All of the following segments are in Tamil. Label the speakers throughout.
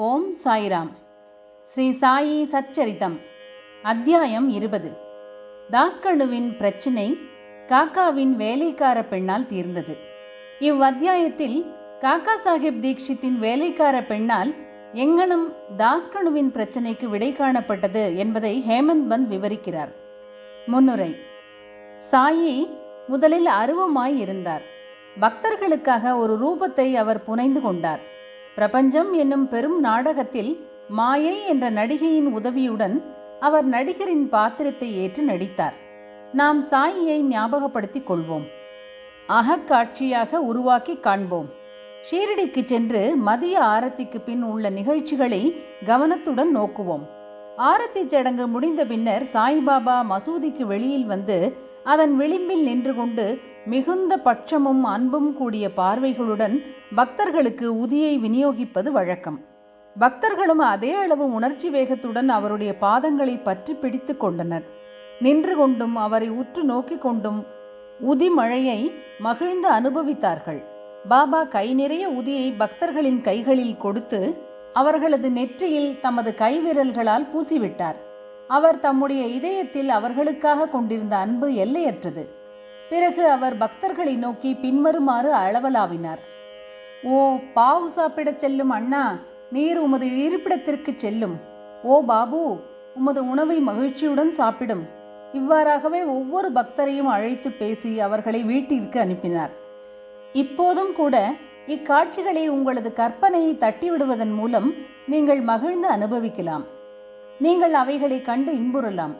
Speaker 1: ஓம் சாய்ராம். ஸ்ரீ சாயி சச்சரிதம். அத்தியாயம் இருபது. தாஸ்கணுவின் பிரச்சினை காக்காவின் வேலைக்கார பெண்ணால் தீர்ந்தது. இவ்வத்தியாயத்தில் காக்கா சாஹிப் தீக்ஷித்தின் வேலைக்கார பெண்ணால் எங்கனம் தாஸ்கணுவின் பிரச்சினைக்கு விடை காணப்பட்டது என்பதை ஹேமந்த் பந்த் விவரிக்கிறார். முன்னுரை. சாயி முதலில் அருவமாய் இருந்தார். பக்தர்களுக்காக ஒரு ரூபத்தை அவர் புனைந்து கொண்டார். பிரபஞ்சம் என்னும் பெரும் நாடகத்தில் மாயை என்ற நடிகையின் உதவியுடன் அவர் நடிகரின் பாத்திரத்தை ஏற்று நடித்தார். நாம் சாயியை ஞாபகப்படுத்திக் கொள்வோம். அகக்காட்சியாக உருவாக்கி காண்போம். ஷீரடிக்கு சென்று மதிய ஆரத்திக்கு பின் உள்ள நிகழ்ச்சிகளை கவனத்துடன் நோக்குவோம். ஆரத்தி சடங்கு முடிந்த பின்னர் சாய்பாபா மசூதிக்கு வெளியில் வந்து அதன் விளிம்பில் நின்று கொண்டு மிகுந்த பட்சமும் அன்பும் கூடிய பார்வைகளுடன் பக்தர்களுக்கு உதியை விநியோகிப்பது வழக்கம். பக்தர்களும் அதே அளவு உணர்ச்சி வேகத்துடன் அவருடைய பாதங்களை பற்றி பிடித்து கொண்டனர். நின்று கொண்டும் அவரை உற்று நோக்கி கொண்டும் உதி மழையை மகிழ்ந்து அனுபவித்தார்கள். பாபா கை நிறைய உதியை பக்தர்களின் கைகளில் கொடுத்து அவர்களது நெற்றியில் தமது கைவிரல்களால் பூசிவிட்டார். அவர் தம்முடைய இதயத்தில் அவர்களுக்காக கொண்டிருந்த அன்பு எல்லையற்றது. பிறகு அவர் பக்தர்களை நோக்கி பின்வருமாறு அளவலாவினார். ஓ பாவு சாப்பிடச் செல்லும் அண்ணா நீர் உமது இருப்பிடத்திற்கு செல்லும். ஓ பாபு உமது உணவை மகிழ்ச்சியுடன் சாப்பிடும். இவ்வாறாகவே ஒவ்வொரு பக்தரையும் அழைத்து பேசி அவர்களை வீட்டிற்கு அனுப்பினார். இப்போதும் கூட இக்காட்சிகளை உங்களது கற்பனையை தட்டிவிடுவதன் மூலம் நீங்கள் மகிழ்ந்து அனுபவிக்கலாம். நீங்கள் அவைகளை கண்டு இன்புறலாம்.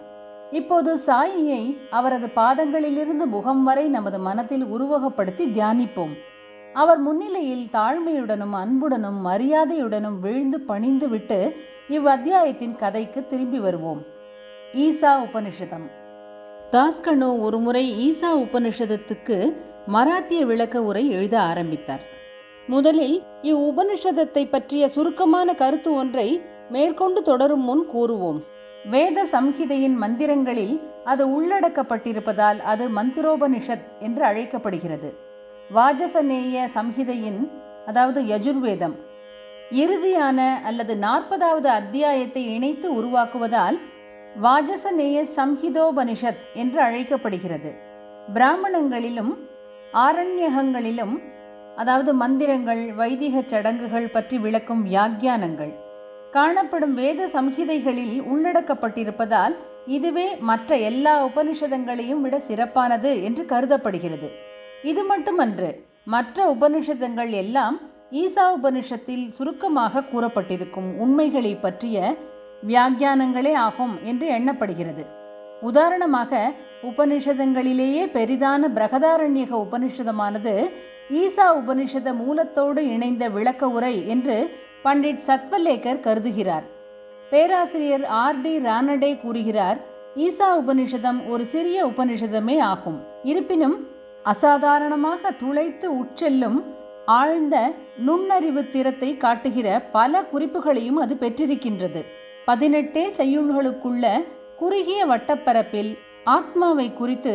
Speaker 1: இப்போது சாயியை அவரது பாதங்களிலிருந்து முகம் வரை நமது மனத்தில் உருவகப்படுத்தி தியானிப்போம். அவர் முன்னிலையில் தாழ்மையுடனும் அன்புடனும் மரியாதையுடனும் விழுந்து பணிந்து விட்டு இவ் அத்தியாயத்தின் கதைக்கு திரும்பி வருவோம். ஈசா உபனிஷதம். தாஸ்கனோ ஒருமுறை ஈசா உபனிஷதத்துக்கு மராத்திய விளக்க உரை எழுத ஆரம்பித்தார். முதலில் இவ் உபனிஷதத்தை பற்றிய சுருக்கமான கருத்து ஒன்றை மேற்கொண்டு தொடரும் முன் கூறுவோம். வேத சம்ஹிதையின் மந்திரங்களில் அது உள்ளடக்கப்பட்டிருப்பதால் அது மந்திரோபனிஷத் என்று அழைக்கப்படுகிறது. வாஜசநேய சம்ஹிதையின் அதாவது யஜுர்வேதம் இறுதியான அல்லது நாற்பதாவது அத்தியாயத்தை இணைத்து உருவாக்குவதால் வாஜசநேய சம்ஹிதோபனிஷத் என்று அழைக்கப்படுகிறது. பிராமணங்களிலும் ஆரண்யகங்களிலும் அதாவது மந்திரங்கள் வைதிக சடங்குகள் பற்றி விளக்கும் வியாக்கியானங்கள் காணப்படும் வேத சம்ஹிதைகளில் உள்ளடக்கப்பட்டிருப்பதால் இதுவே மற்ற எல்லா உபனிஷதங்களையும் விட சிறப்பானது என்று கருதப்படுகிறது. இது மட்டுமன்று மற்ற உபனிஷதங்கள் எல்லாம் ஈசா உபனிஷத்தில் சுருக்கமாக கூறப்பட்டிருக்கும் உண்மைகளை பற்றிய வியாக்கியானங்களே ஆகும் என்று எண்ணப்படுகிறது. உதாரணமாக உபனிஷதங்களிலேயே பெரிதான பிரகதாரண்யக உபனிஷதமானது ஈசா உபனிஷத மூலத்தோடு இணைந்த விளக்க உரை என்று பண்டிட் சத்வலேக்கர் கருதுகிறார். பேராசிரியர் ஆர் டி ரானடே கூறுகிறார் ஈசா உபனிஷதம் ஒரு சிறிய உபனிஷதமே ஆகும். இருப்பினும் அசாதாரணமாக துளைத்து உட்செல்லும் ஆழ்ந்த நுண்ணறிவு திறத்தை காட்டுகிற பல குறிப்புகளையும் அது பெற்றிருக்கின்றது. பதினெட்டே செய்யுள்களுக்குள்ள குறுகிய வட்டப்பரப்பில் ஆத்மாவை குறித்து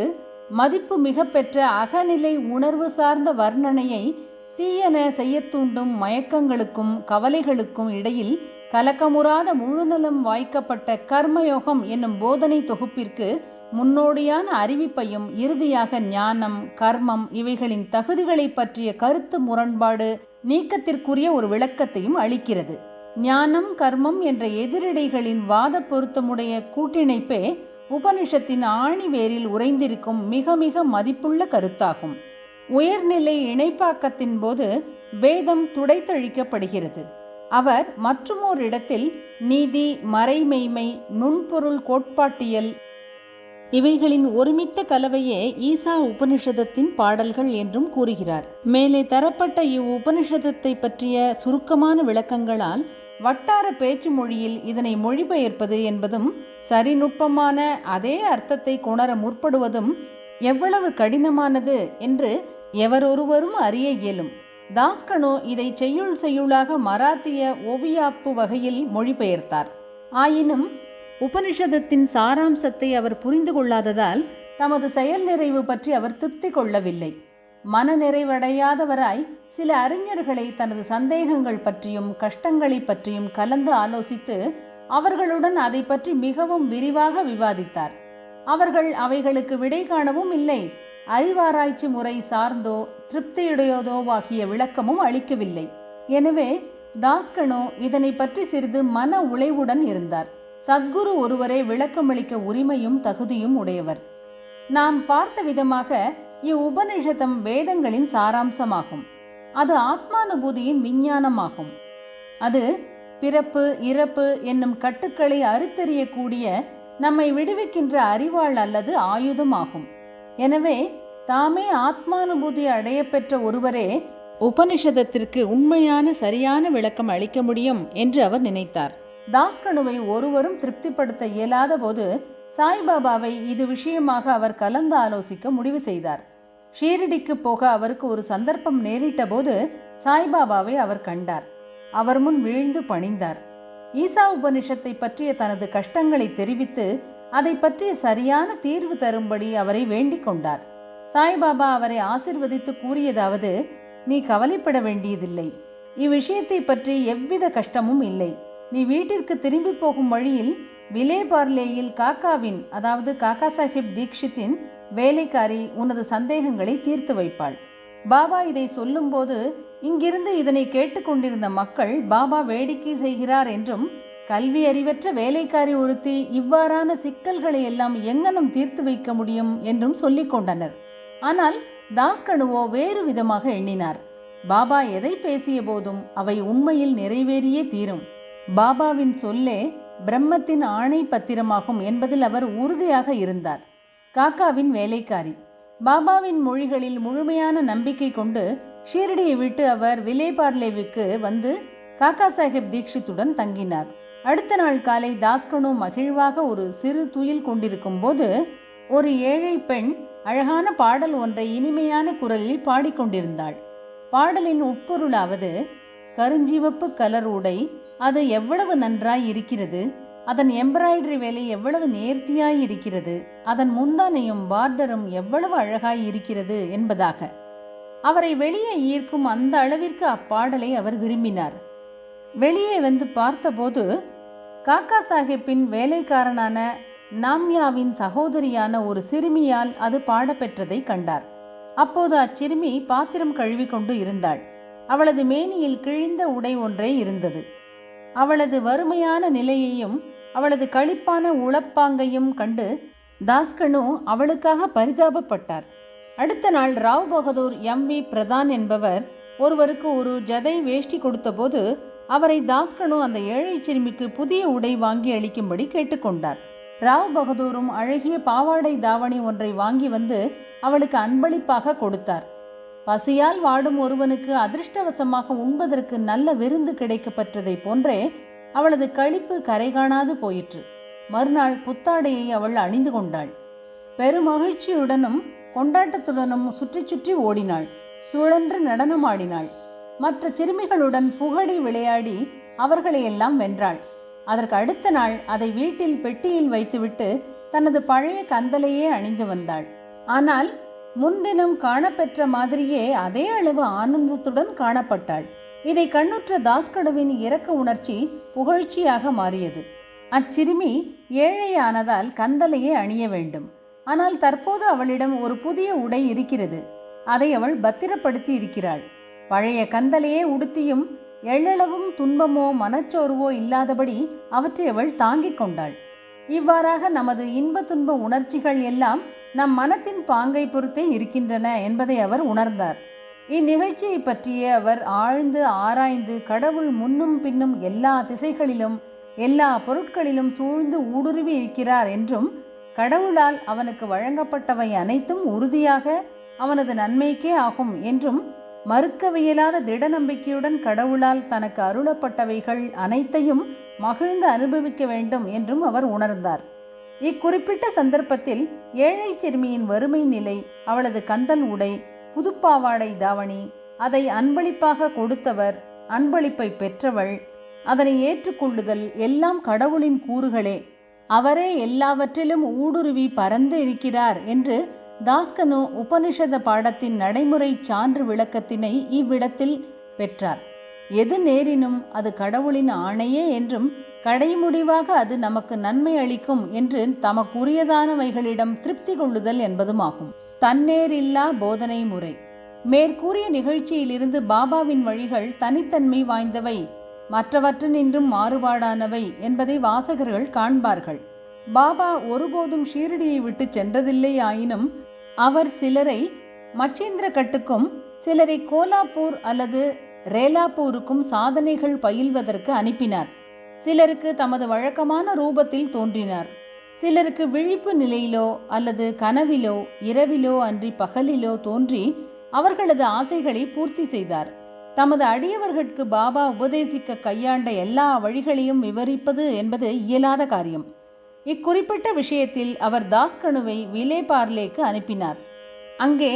Speaker 1: மதிப்பு மிக பெற்ற அகநிலை உணர்வு சார்ந்த வர்ணனையை தீயன செய்யத் தூண்டும் மயக்கங்களுக்கும் கவலைகளுக்கும் இடையில் கலக்கமுறாத முழுநலம் வாய்க்கப்பட்ட கர்மயோகம் என்னும் போதனை தொகுப்பிற்கு முன்னோடியான அறிவிப்பையும் இறுதியாக ஞானம் கர்மம் இவைகளின் தகுதிகளை பற்றிய கருத்து முரண்பாடு நீக்கத்திற்குரிய ஒரு விளக்கத்தையும் அளிக்கிறது. ஞானம் கர்மம் என்ற எதிரடைகளின் வாத பொருத்தமுடைய கூட்டிணைப்பே உபனிஷத்தின் ஆணிவேரில் உறைந்திருக்கும் மிக மிக மதிப்புள்ள கருத்தாகும். உயர்நிலை இணைப்பாக்கத்தின் போது வேதம் துடைத்தழிக்கப்படுகிறது. அவர் மற்றுமோர் இடத்தில் நீதி மறைமெய்மை நுண்பொருள் கோட்பாட்டியல் இவைகளின் ஒருமித்த கலவையே ஈசா உபனிஷதத்தின் பாடல்கள் என்றும் கூறுகிறார். மேலே தரப்பட்ட இவ் உபனிஷதத்தை பற்றிய சுருக்கமான விளக்கங்களால் வட்டார பேச்சு மொழியில் இதனை மொழிபெயர்ப்பது என்பதும் சரிநுட்பமான அதே அர்த்தத்தை கொணர முற்படுவதும் எவ்வளவு கடினமானது என்று எவரொருவரும் அறிய இயலும். தாஸ்கனோ இதை செய்யுள் செய்யுளாக மராத்திய ஓவியாப்பு வகையில் மொழிபெயர்த்தார். ஆயினும் உபனிஷதத்தின் சாராம்சத்தை அவர் புரிந்து கொள்ளாததால் தமது செயல் நிறைவு பற்றி அவர் திருப்தி கொள்ளவில்லை. மன நிறைவடையாதவராய் சில அறிஞர்களை தனது சந்தேகங்கள் பற்றியும் கஷ்டங்களை பற்றியும் கலந்து ஆலோசித்து அவர்களுடன் அதை பற்றி மிகவும் விரிவாக விவாதித்தார். அவர்கள் அவைகளுக்கு விடை காணவும் இல்லை. அறிவாராய்ச்சி முறை சார்ந்தோ திருப்தியுடையதோவாகிய விளக்கமும் அளிக்கவில்லை. எனவே தாஸ்கனோ இதனை பற்றி சிறிது மன உழைவுடன் இருந்தார். சத்குரு ஒருவரே விளக்கமளிக்க உரிமையும் தகுதியும் உடையவர். நாம் பார்த்த விதமாக இவ்வுபநிஷதம் வேதங்களின் சாராம்சமாகும். அது ஆத்மானுபூதியின் விஞ்ஞானமாகும். அது பிறப்பு இறப்பு என்னும் கட்டுக்களை அறுத்தறியக்கூடிய நம்மை விடுவிக்கின்ற அறிவாள் அல்லது ஆயுதமாகும். எனவே தாமே ஆத்மானுபூதி அடையப்பெற்ற ஒருவரே உபனிஷதத்திற்கு உண்மையான சரியான விளக்கம் அளிக்க முடியும் என்று அவர் நினைத்தார். தாஸ்கனுவை ஒருவரும் திருப்திப்படுத்த இயலாத போது சாய்பாபாவை இது விஷயமாக அவர் கலந்து ஆலோசிக்க முடிவு செய்தார். ஷீரடிக்கு போக அவருக்கு ஒரு சந்தர்ப்பம் நேரிட்ட போது சாய்பாபாவை அவர் கண்டார். அவர் முன் வீழ்ந்து பணிந்தார். ஈசா உபனிஷத்தை பற்றிய தனது கஷ்டங்களை தெரிவித்து அதை பற்றிய சரியான தீர்வு தரும்படி அவரை வேண்டிக் கொண்டார். சாய்பாபா அவரை ஆசிர்வதித்து கூறியதாவது நீ கவலைப்பட வேண்டியதில்லை. இவ்விஷயத்தை பற்றி எவ்வித கஷ்டமும் இல்லை. நீ வீட்டிற்கு திரும்பி போகும் வழியில் விலே பார்லேயில் காக்காவின் அதாவது காக்கா சாஹிப் தீக்ஷித்தின் வேலைக்காரி உனது சந்தேகங்களை தீர்த்து வைப்பாள். பாபா இதை சொல்லும்போது இங்கிருந்து இதனை கேட்டுக்கொண்டிருந்த மக்கள் பாபா வேடிக்கை செய்கிறார் என்றும் கல்வி அறிவற்ற வேலைக்காரி ஒருத்தி இவ்வாறான சிக்கல்களை எல்லாம் எங்கனம் தீர்த்து வைக்க முடியும் என்றும் சொல்லிக் கொண்டனர். ஆனால் தாஸ்கனுவோ வேறு விதமாக எண்ணினார். பாபா எதை பேசிய போதும் அவை உண்மையில் நிறைவேறியே தீரும். பாபாவின் சொல்லே பிரம்மத்தின் ஆணை பத்திரமாகும் என்பதில் அவர் உறுதியாக இருந்தார். காக்காவின் வேலைக்காரி. பாபாவின் மொழிகளில் முழுமையான நம்பிக்கை கொண்டு ஷீரடியை விட்டு அவர் விலேபார்லேவுக்கு வந்து காக்கா சாஹிப் தீக்ஷித்துடன் தங்கினார். அடுத்த நாள் காலை தாஸ்கனு மகிழ்வாக ஒரு சிறு துயில் கொண்டிருக்கும் போது ஒரு ஏழை பெண் அழகான பாடல் ஒன்றை இனிமையான குரலில் பாடிக்கொண்டிருந்தாள் பாடலின் உட்பொருளாவது கருஞ்சிவப்பு கலர் உடை அது எவ்வளவு நன்றாய் இருக்கிறது அதன் எம்ப்ராய்டரி வேலை எவ்வளவு நேர்த்தியாய் இருக்கிறது அதன் முந்தானையும் பார்டரும் எவ்வளவு அழகாய் இருக்கிறது என்பதாக. அவரை வெளியே ஈர்க்கும் அந்த அளவிற்கு அப்பாடலை அவர் விரும்பினார். வெளியே வந்து பார்த்தபோது காக்கா சாஹிப்பின் வேலைக்காரனான நாம்யாவின் சகோதரியான ஒரு சிறுமியால் அது பாடப்பெற்றதை கண்டார். அப்போது அச்சிறுமி பாத்திரம் கழுவிக்கொண்டு இருந்தாள். அவளது மேனியில் கிழிந்த உடை ஒன்றே இருந்தது. அவளது வறுமையான நிலையையும் அவளது களிப்பான உளப்பாங்கையும் கண்டு தாஸ்கனு அவளுக்காக பரிதாபப்பட்டார். அடுத்த நாள் ராவ் பகதூர் எம் வி பிரதான் என்பவர் ஒருவருக்கு ஒரு ஜதை வேஷ்டி கொடுத்தபோது அவரை தாஸ்கனு அந்த ஏழை சிறுமிக்கு புதிய உடை வாங்கி அளிக்கும்படி கேட்டுக்கொண்டார். ராவ் பகதூரும் அழகிய பாவாடை தாவணி ஒன்றை வாங்கி வந்து அவளுக்கு அன்பளிப்பாக கொடுத்தார். பசியால் வாடும் ஒருவனுக்கு அதிர்ஷ்டவசமாக உண்பதற்கு நல்ல விருந்து கிடைக்கப்பெற்றதைப் போன்றே அவளது களிப்பு கரை காணாது போயிற்று. மறுநாள் புத்தாடையை அவள் அணிந்து கொண்டாள். பெருமகிழ்ச்சியுடனும் கொண்டாட்டத்துடனும் சுற்றி சுற்றி ஓடினாள். சுழன்று நடனமாடினாள். மற்ற சிறுமிகளுடன் புகழி விளையாடி அவர்களையெல்லாம் வென்றாள். அதற்கு அடுத்த நாள் அதை வீட்டில் பெட்டியில் வைத்துவிட்டு தனது பழைய கந்தலையே அணிந்து வந்தாள். ஆனால் முன்தினம் காணப்பெற்ற மாதிரியே அதே அளவு ஆனந்தத்துடன் காணப்பட்டாள். இதை கண்ணுற்ற தாஸ்கடுவின் இரக்க உணர்ச்சி புகழ்ச்சியாக மாறியது. அச்சிறுமி ஏழையானதால் கந்தலையே அணிய வேண்டும். ஆனால் தற்போது அவளிடம் ஒரு புதிய உடை இருக்கிறது. அதை அவள் பத்திரப்படுத்தி இருக்கிறாள். பழைய கந்தலையே உடுத்தியும் எள்ளளவும் துன்பமோ மனச்சோர்வோ இல்லாதபடி அவற்றை அவள் தாங்கிக் கொண்டாள். இவ்வாறாக நமது இன்ப துன்ப உணர்ச்சிகள் எல்லாம் நம் மனத்தின் பாங்கை பொறுத்தே இருக்கின்றன என்பதை அவர் உணர்ந்தார். இந்நிகழ்ச்சியை பற்றிய அவர் ஆழ்ந்து ஆராய்ந்து கடவுள் முன்னும் பின்னும் எல்லா திசைகளிலும் எல்லா பொருட்களிலும் சூழ்ந்து ஊடுருவி இருக்கிறார் என்றும் கடவுளால் அவனுக்கு வழங்கப்பட்டவை அனைத்தும் உறுதியாக அவனது நன்மைக்கே ஆகும் என்றும் மறுக்கவியலாத திட நம்பிக்கையுடன் கடவுளால் தனக்கு அருளப்பட்டவைகள் அனைத்தையும் மகிழ்ந்து அனுபவிக்க வேண்டும் என்றும் அவர் உணர்ந்தார். இக்குறிப்பிட்ட சந்தர்ப்பத்தில் ஏழை சிறுமியின் வறுமை நிலை அவளது கந்தல் உடை புதுப்பாவாடை தாவணி அதை அன்பளிப்பாக கொடுத்தவர் அன்பளிப்பை பெற்றவள் அதனை ஏற்றுக்கொள்ளுதல் எல்லாம் கடவுளின் கூறுகளே அவரே எல்லாவற்றிலும் ஊடுருவி பறந்து இருக்கிறார் என்று தாஸ்கனு உபனிஷத பாடத்தின் நடைமுறை சான்று விளக்கத்தினை இவ்விடத்தில் பெற்றார். எது நேரினும் அது கடவுளின் ஆணையே என்றும் கடைமுடிவாக அது நமக்கு நன்மை அளிக்கும் என்று தமக்குரியதானவைகளிடம் திருப்தி கொள்ளுதல் என்பதுமாகும். தன்னேரில்லா போதனை முறை. மேற்கூறிய நிகழ்ச்சியிலிருந்து பாபாவின் வழிகள் தனித்தன்மை வாய்ந்தவை மற்றவற்றினின்றும் மாறுபாடானவை என்பதை வாசகர்கள் காண்பார்கள். பாபா ஒருபோதும் ஷீரடியை விட்டு சென்றதில்லை ஆயினும் அவர் சிலரை மச்சேந்திர கட்டுக்கும் சிலரை கோலாப்பூர் அல்லது ரேலாப்பூருக்கும் சாதனைகள் பயில்வதற்கு அனுப்பினார். சிலருக்கு தமது வழக்கமான ரூபத்தில் தோன்றினார். சிலருக்கு விழிப்பு நிலையிலோ அல்லது கனவிலோ இரவிலோ அன்றி பகலிலோ தோன்றி அவர்களது ஆசைகளை பூர்த்தி செய்தார். தமது அடியவர்களுக்கு பாபா உபதேசிக்க கையாண்ட எல்லா வழிகளையும் விவரிப்பது என்பது இயலாத காரியம். இக்குறிப்பிட்ட விஷயத்தில் அவர் தாஸ்கனுவை விலே பார்லேக்கு அனுப்பினார். அங்கே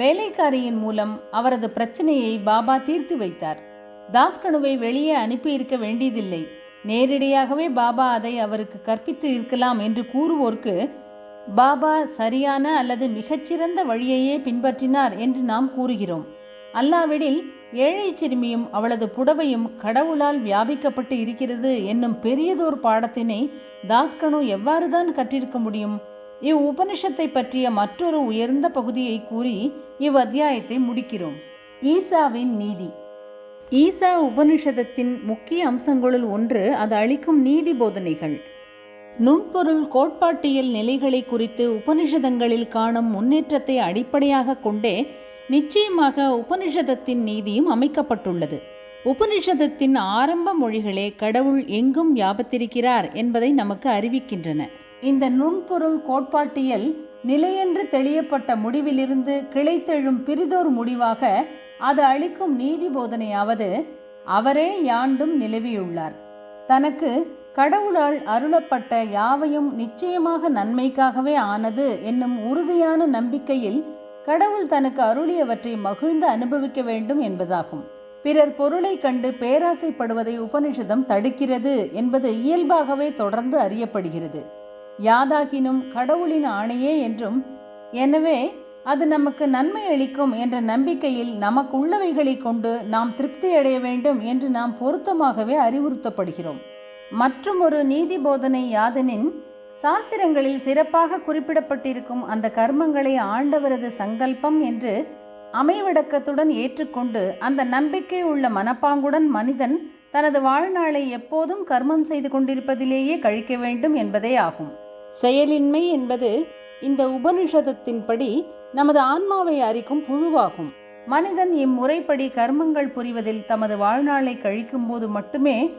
Speaker 1: வேலைக்காரியின் மூலம் அவரது பிரச்சனையை பாபா தீர்த்து வைத்தார். தாஸ்கனுவை வெளியே அனுப்பியிருக்க வேண்டியதில்லை. நேரடியாகவே பாபா அதை அவருக்கு கற்பித்து இருக்கலாம் என்று கூறுவோர்க்கு பாபா சரியான அல்லது மிகச்சிறந்த வழியையே பின்பற்றினார் என்று நாம் கூறுகிறோம். அல்லாவிடில் ஏழை சிறுமியும் அவளது புடவையும் கடவுளால் வியாபிக்கப்பட்டு இருக்கிறது என்னும் பெரியதோர் பாடத்தினை தாஸ்கனு எவ்வாறுதான் கற்றிருக்க முடியும்? இவ் உபனிஷத்தை பற்றிய மற்றொரு உயர்ந்த பகுதியை கூறி இவ் அத்தியாயத்தை முடிக்கிறோம். ஈசாவின் நீதி. ஈசா உபனிஷதத்தின் முக்கிய அம்சங்களுள் ஒன்று அது அளிக்கும் நீதி போதனைகள். நுண்பொருள் கோட்பாட்டியல் நிலைகளை குறித்து உபனிஷதங்களில் காணும் முன்னேற்றத்தை அடிப்படையாக கொண்டே நிச்சயமாக உபனிஷதத்தின் நீதியும் அமைக்கப்பட்டுள்ளது. உபனிஷதத்தின் ஆரம்ப மொழிகளே கடவுள் எங்கும் வியாபத்திருக்கிறார் என்பதை நமக்கு அறிவிக்கின்றன. இந்த நுண்பொருள் கோட்பாட்டியல் நிலையென்று தெளியப்பட்ட முடிவிலிருந்து கிளைத்தெழும் பிரிதோர் முடிவாக அது அளிக்கும் நீதி போதனையாவது அவரே யாண்டும் நிலவியுள்ளார். தனக்கு கடவுளால் அருளப்பட்ட யாவையும் நிச்சயமாக நன்மைக்காகவே ஆனது என்னும் உறுதியான நம்பிக்கையில் கடவுள் தனக்கு அருளியவற்றை மகிழ்ந்து அனுபவிக்க வேண்டும் என்பதாகும். பிறர் பொருளை கண்டு பேராசைப்படுவதை உபனிஷதம் தடுக்கிறது என்பது இயல்பாகவே தொடர்ந்து அறியப்படுகிறது. யாதாகினும் கடவுளின் ஆணையே என்றும் எனவே அது நமக்கு நன்மை அளிக்கும் என்ற நம்பிக்கையில் நமக்குள்ளவைகளை கொண்டு நாம் திருப்தி அடைய வேண்டும் என்று நாம் பொருத்தமாகவே அறிவுறுத்தப்படுகிறோம். மற்றும் ஒரு நீதி போதனை யாதெனின் சாஸ்திரங்களில் சிறப்பாக குறிப்பிடப்பட்டிருக்கும் அந்த கர்மங்களை ஆண்டவரது சங்கல்பம் என்று அமைவடக்கத்துடன் ஏற்றுக்கொண்டு அந்த நம்பிக்கை உள்ள மனப்பாங்குடன் மனிதன் தனது வாழ்நாளை எப்போதும் கர்மம் செய்து கொண்டிருப்பதிலேயே கழிக்க வேண்டும் என்பதே ஆகும். செயலின்மை என்பது இந்த உபனிஷதத்தின்படி நமது ஆன்மாவை அறிக்கும் புழுவாகும். மனிதன் இம்முறைப்படி கர்மங்கள் புரிவதில் தமது வாழ்நாளை கழிக்கும்போது மட்டுமே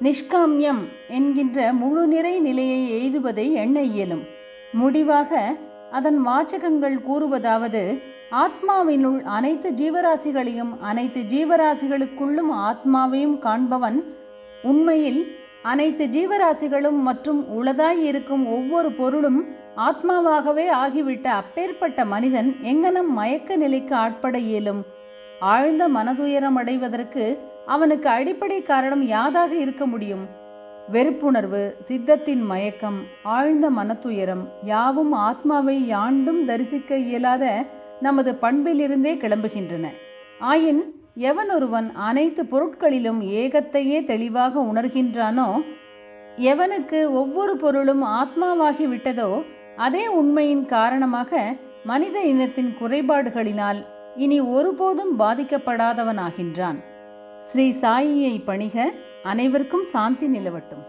Speaker 1: நிஷ்காமியம் என்கின்ற முழு நிறை நிலையை எய்துவதை எண்ண இயலும். முடிவாக அதன் வாச்சகங்கள் கூறுவதாவது ஆத்மாவினுள் அனைத்து ஜீவராசிகளையும் அனைத்து ஜீவராசிகளுக்குள்ளும் ஆத்மாவையும் காண்பவன் உண்மையில் அனைத்து ஜீவராசிகளும் மற்றும் உளதாய் இருக்கும் ஒவ்வொரு பொருளும் ஆத்மாவாகவே ஆகிவிட்ட அப்பேற்பட்ட மனிதன் எங்கனம் மயக்க நிலைக்கு ஆட்பட இயலும். ஆழ்ந்த மனதுயரம் அடைவதற்கு அவனுக்கு அடிப்படை காரணம் யாதாக இருக்க முடியும்? வெறுப்புணர்வு சித்தத்தின் மயக்கம் ஆழ்ந்த மனத்துயரம் யாவும் ஆத்மாவை யாண்டும் தரிசிக்க இயலாத நமது பண்பிலிருந்தே கிளம்புகின்றன. ஆயின் எவன் ஒருவன் அனைத்து பொருட்களிலும் ஏகத்தையே தெளிவாக உணர்கின்றானோ எவனுக்கு ஒவ்வொரு பொருளும் ஆத்மாவாகி விட்டதோ அதே உண்மையின் காரணமாக மனித இனத்தின் குறைபாடுகளினால் இனி ஒருபோதும் பாதிக்கப்படாதவனாகின்றான். ஸ்ரீ சாயியை பணிக அனைவருக்கும் சாந்தி நிலவட்டும்.